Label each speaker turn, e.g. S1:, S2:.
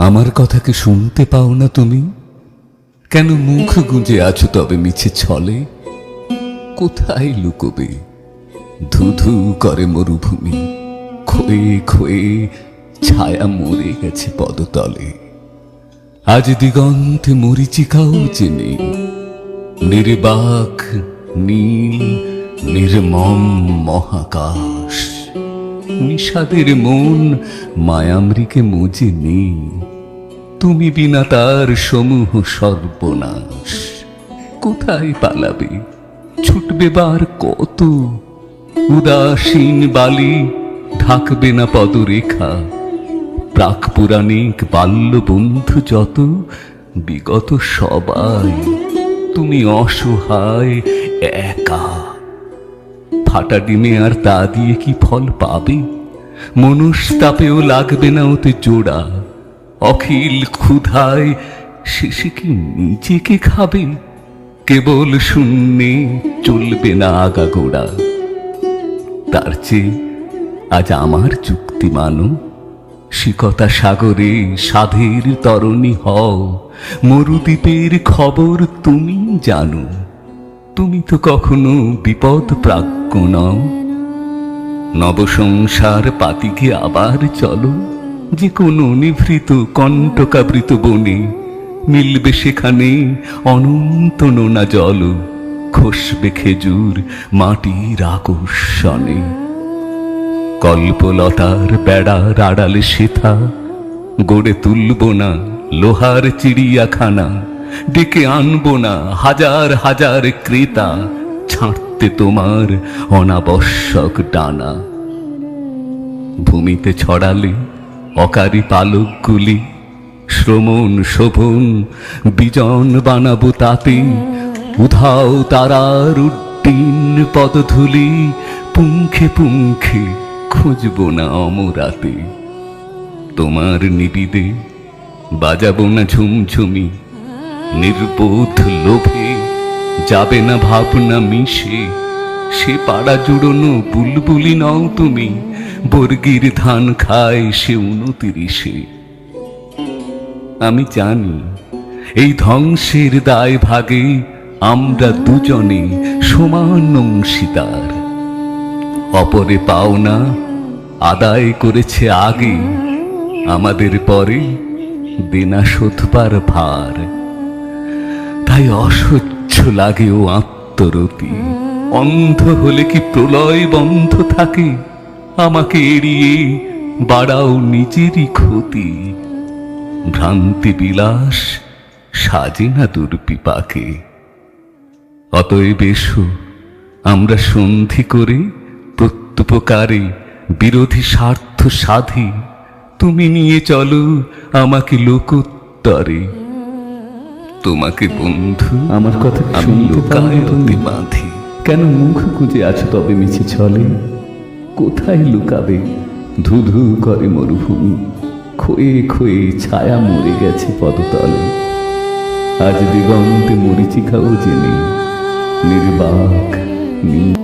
S1: আমার কথা কি শুনতে পাও না তুমি? কেন মুখ গুঁজে আছো তবে মিছে ছলে? কোথায় লুকোবে? ধু ধু করে মরুভূমি ক্ষয়ে ক্ষয়ে ছায়া মরে গেছে পদতলে। আজ দিগন্তে মরিচিকাও চেনে নির্বাক নীল নির্মম মহাকাশ নিষাদের মন মায়ামৃকে মজে নেই। তুমি বিনা তার সমূহ সর্বনাশ। কোথায় পালাবে? ছুটবে বার কত? উদাসীন বালি ঢাকবে না পদরেখা। প্রাক পুরাণিক বাল্য বন্ধু যত, বিগত সবাই তুমি অসহায় একা। ফাটা ডিমে আর তা দিয়ে কি ফল পাবে? মনুষ্তাপেও লাগবে না ওতে জোড়া। অখিল ক্ষুধায় শেষে কি নিজেকে খাবে? কেবল শূন্যে চলবে না আগাগোড়া তার চেয়ে আজ আমার চুক্তি মানো শিকতা সাগরে সাধের তরণী হও। মরুদ্বীপের খবর তুমি জানো। তুমি তো কখনো বিপদ প্রাজ্ঞ নও। নবসংসার পাতিকে আবার চলো, যে কোনো নিভৃত কণ্টকাবৃত বনে। মিলবে সেখানে অনন্ত নোনা জল, খসবে খেজুর মাটির আকর্ষণে। কল্পলতার বেড়ার আড়ালে শেথা গড়ে তুলব না লোহার চিড়িয়াখানা। ডেকে আনব না হাজার হাজার ক্রেতা, ছাড়তে তোমার অনাবশ্যক ডানা। ভূমিতে ছড়ালে অকারি পালকগুলি, শ্রমণ, শোভন, বিজন বানাবো তাতে। উধাও তারার উড্ডীন পদধূলি, পুঙ্খে পুঙ্খে খুঁজবো না অমরাতে। তোমার নিবিদে বাজাবো না ঝুমঝুমি নির্বোধ লোভে যাবে না ভাবনা মিশে। সে পাড়া জুড়োনো বুলবুলি নও তুমি, বর্গির ধান খায় সে উনতিরিশে। আমি জানি, এই ধ্বংসের দায় ভাগে আমরা দুজনে সমান অংশীদার। অপরে পাওনা আদায় করেছে আগে, আমাদের পরে দেনা শোধবার ভার। তাই অসহ্য লাগে ও আত্মরতি। অন্ধ হলে কি প্রলয় বন্ধ থাকে? আমাকে এড়িয়ে বাড়াও নিজেরই ক্ষতি। ভ্রান্তি বিলাস সাজে না দুর্বিপাকে। অতএব এসো, আমরা সন্ধি করে প্রত্যুপকারে বিরোধী স্বার্থ সাধি। তুমি নিয়ে চলো আমাকে লোকোত্তরে। তোমাকে বন্ধু
S2: আমার কথা শুনলো
S1: আমি? লোকায়তে বাঁধি।
S2: কেন মুখ খুঁজে আছো তবে মিছে চলে কোথায় লুকাবে? ধু ধু করে মরুভূমি। খোয়ে খোয়ে ছায়া মরে গেছে পদতলে। আজ দিগন্তে মরিচিকাও জেনে নির্বাক নীল